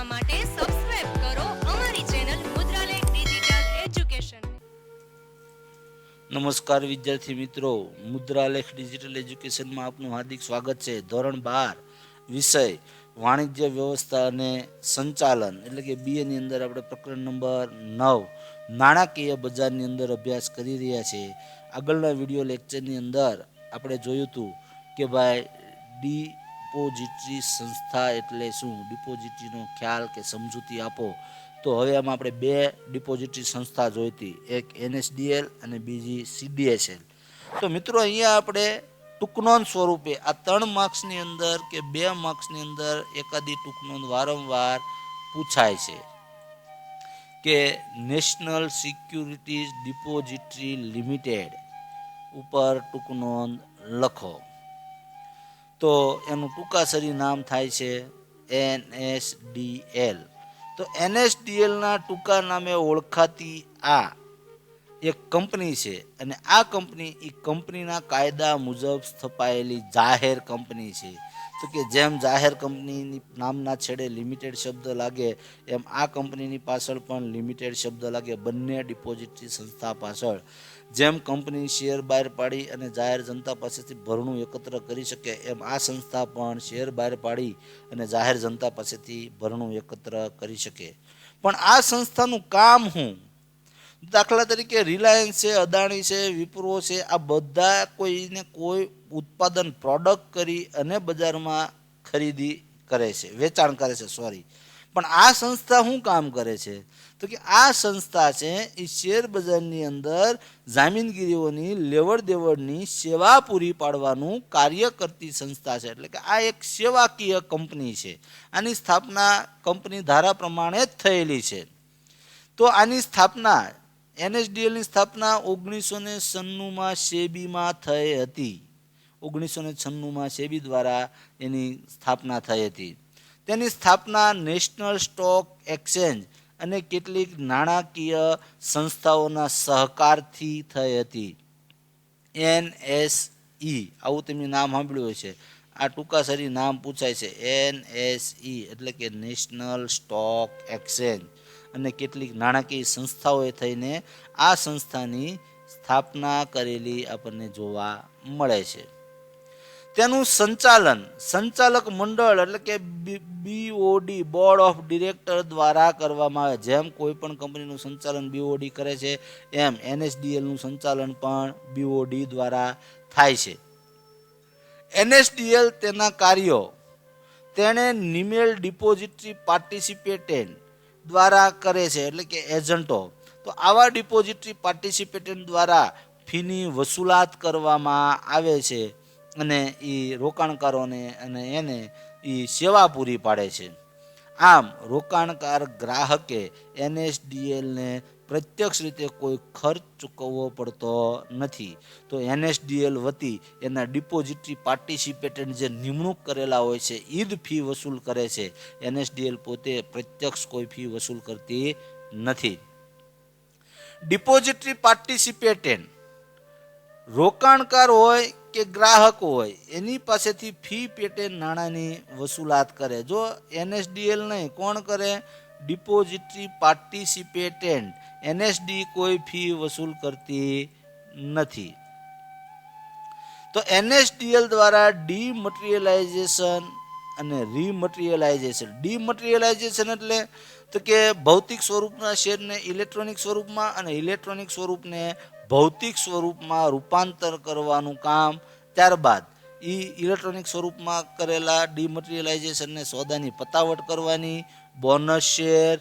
જોવા માટે સબસ્ક્રાઇબ કરો અમારી ચેનલ મુદ્રાલેખ ડિજિટલ એજ્યુકેશન નમસ્કાર વિદ્યાર્થી મિત્રો, મુદ્રાલેખ ડિજિટલ એજ્યુકેશનમાં આપનું હાર્દિક સ્વાગત છે. ધોરણ બાર, વિષય, વાણિજ્ય વ્યવસ્થા અને સંચાલન, એટલે કે બી એની અંદર આપણે પ્રકરણ નંબર નવ, નાણાકીય બજારની અંદર અભ્યાસ કરી રહ્યા છે. આગળના વીડિયો લેક્ચરની અંદર આપણે જોયું હતું કે ભાઈ ડિપોઝિટરી સંસ્થા એટલે શું? ડિપોઝિટરીનો ખ્યાલ કે સમજૂતી આપો. તો હવે આમાં આપણે બે ડિપોઝિટરી સંસ્થા જોઈતી. એક એનએસડીએલ અને બીજી સીડીએસએલ તો મિત્રો અહીંયા આપણે ટૂંકનોંધ સ્વરૂપે આ ત્રણ માર્ક્સની અંદર કે બે માર્ક્સની અંદર એકાદી ટૂંકનોંધ વારંવાર પૂછાય છે કે નેશનલ સિક્યુરિટીઝ ડિપોઝિટરી લિમિટેડ ઉપર ટૂંકનોંધ લખો. તો એનું ટૂંકાસરી નામ થાય છે એનએસડીએલ તો એનએસડીએલના ટૂંકા નામે ઓળખાતી આ એક કંપની છે અને આ કંપની એ કંપનીના કાયદા મુજબ સ્થપાયેલી જાહેર કંપની છે. તો કે જેમ જાહેર કંપનીની નામના છેડે લિમિટેડ શબ્દ લાગે, એમ આ કંપનીની પાછળ પણ લિમિટેડ શબ્દ લાગે બંને ડિપોઝિટરી સંસ્થા પાછળ. જેમ કંપની શેર બહાર પાડી અને જાહેર જનતા પાસેથી ભરણું એકત્ર કરી શકે, એમ આ સંસ્થા પણ શેર બહાર પાડી અને જાહેર જનતા પાસેથી ભરણું એકત્ર કરી શકે. પણ આ સંસ્થાનું કામ હું? દાખલા તરીકે રિલાયન્સ છે, અદાણી છે, વિપ્રો છે, આ બધા કોઈને કોઈ ઉત્પાદન પ્રોડક્ટ કરી અને બજારમાં ખરીદી કરે છે, વેચાણ કરે છે સોરી પણ આ સંસ્થા શું કામ કરે છે? તો કે આ સંસ્થા છે, એ શેર બજારની અંદર જામીનગીરીઓની લેવડ દેવડની સેવા પૂરી પાડવાનું કાર્ય કરતી સંસ્થા છે. એટલે કે આ એક સેવાકીય કંપની છે. આની સ્થાપના કંપની ધારા પ્રમાણે જ થયેલી છે. તો આની સ્થાપના એનએસડીએલની સ્થાપના ઓગણીસો ને છન્નુંમાં સેબીમાં થઈ હતી. ઓગણીસો ને છન્નુંમાં સેબી દ્વારા એની સ્થાપના થઈ હતી. તેની સ્થાપના નેશનલ સ્ટોક એક્સચેન્જ અને કેટલીક નાણાકીય સંસ્થાઓના સહકારથી થઈ હતી. એનએસઈ આવું તેમનું નામ સાંભળ્યું છે. આ ટૂંકાસરી નામ પૂછાય છે. એનએસઈ એટલે કે નેશનલ સ્ટોક એક્સચેન્જ અને કેટલીક નાણાકીય સંસ્થાઓએ થઈને આ સંસ્થાની સ્થાપના કરેલી આપણને જોવા મળે છે. તેનું સંચાલન, સંચાલક મંડળ એટલે કે બીઓડી બોર્ડ ઓફ ડિરેક્ટર દ્વારા કરવામાં આવે. જેમ કોઈ પણ કંપનીનું સંચાલન બીઓડી કરે છે, એમ એનએસડીએલનું સંચાલન પણ બીઓડી દ્વારા થાય છે. એનએસડીએલ તેના કાર્યો, તેણે નિમેલ ડિપોઝિટરી પાર્ટિસિપેટેન્ટ દ્વારા કરે છે, એટલે કે એજન્ટો. તો આવા ડિપોઝિટરી પાર્ટિસિપેટન્ટ દ્વારા ફીની વસૂલાત કરવામાં આવે છે. અને એ રોકાણકારોને અને એને એ સેવા પૂરી પાડે છે. આમ, રોકાણકાર ગ્રાહકે એનએસડીએલને પ્રત્યક્ષ રીતે કોઈ ખર્ચ ચૂકવવો પડતો નથી. તો એનએસડીએલ વતી એના ડિપોઝિટરી પાર્ટિસિપેટન્ટ જે નિમણૂક કરેલા હોય છે એ જ ફી વસૂલ કરે છે, એનએસડીએલ પોતે પ્રત્યક્ષ કોઈ ફી વસૂલ કરતી નથી. ડિપોઝિટરી પાર્ટિસિપેટન્ટ. રોકાણકાર હોય કે ગ્રાહક હોય, એની પાસેથી ફી પેટે નાણાંની વસૂલાત કરે. જો એનએસડીએલ નહીં, કોણ કરે? Depository participant. એનએસડી કોઈ ફી વસૂલ કરતી નથી. તો એનએસડીએલ દ્વારા ડીમટીરિયલાઇઝેશન અને રીમટીરિયલાઇઝેશન. ડીમટીરિયલાઇઝેશન એટલે તો કે ભૌતિક સ્વરૂપના શેરને ઇલેક્ટ્રોનિક સ્વરૂપમાં અને ઇલેક્ટ્રોનિક સ્વરૂપને ભૌતિક સ્વરૂપમાં રૂપાંતર કરવાનું કામ ત્યારબાદ એ ઇલેક્ટ્રોનિક સ્વરૂપમાં કરેલા ડિમટીરિયલાઇઝેશનને સોદાની પતાવટ કરવાની બોનસ શેર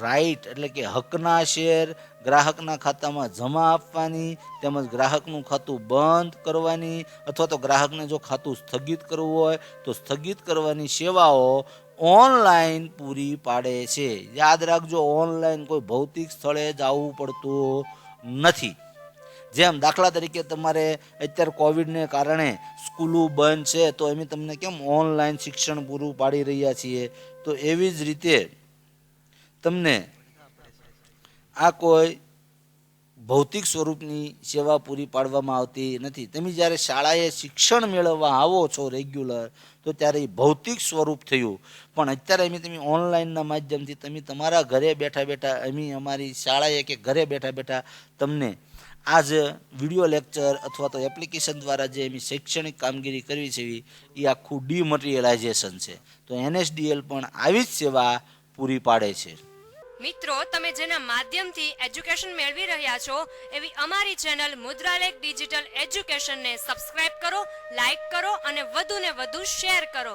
રાઈટ એટલે કે હકના શેર ગ્રાહકના ખાતામાં જમા આપવાની, તેમજ ગ્રાહકનું ખાતું બંધ કરવાની, અથવા તો ગ્રાહકને જો ખાતું સ્થગિત કરવું હોય, તો સ્થગિત કરવાની સેવાઓ ઓનલાઈન પૂરી પાડે છે. યાદ રાખજો ઓનલાઈન કોઈ ભૌતિક સ્થળે જવું પડતું નથી. જેમ દાખલા તરીકે તમારે અત્યારે કોવિડને કારણે સ્કૂલો બંધ છે, તો અમે તમને કેમ ઓનલાઈન શિક્ષણ પૂરું પાડી રહ્યા છીએ? તો એવી જ રીતે તમને આ કોઈ ભૌતિક સ્વરૂપની સેવા પૂરી પાડવામાં આવતી નથી. તમે જ્યારે શાળાએ શિક્ષણ મેળવવા આવો છો રેગ્યુલર તો ત્યારે એ ભૌતિક સ્વરૂપ થયું. પણ અત્યારે અમે તમે ઓનલાઈનના માધ્યમથી તમે તમારા ઘરે બેઠા બેઠા અમે અમારી શાળાએ કે ઘરે બેઠા બેઠા તમને આ જે વીડિયો લેક્ચર અથવા તો એપ્લિકેશન દ્વારા જે અમે શૈક્ષણિક કામગીરી કરવી છે એ આખું ડીમટીરિયલાઇઝેશન છે. તો એનએસડીએલ પણ આવી જ સેવા પૂરી પાડે છે. મિત્રો, તમે જેના માધ્યમથી એજ્યુકેશન મેળવી રહ્યા છો, એવી અમારી ચેનલ મુદ્રાલેખ ડિજિટલ એજ્યુકેશનને સબસ્ક્રાઇબ કરો, લાઇક કરો અને વધુને વધુ શેર કરો.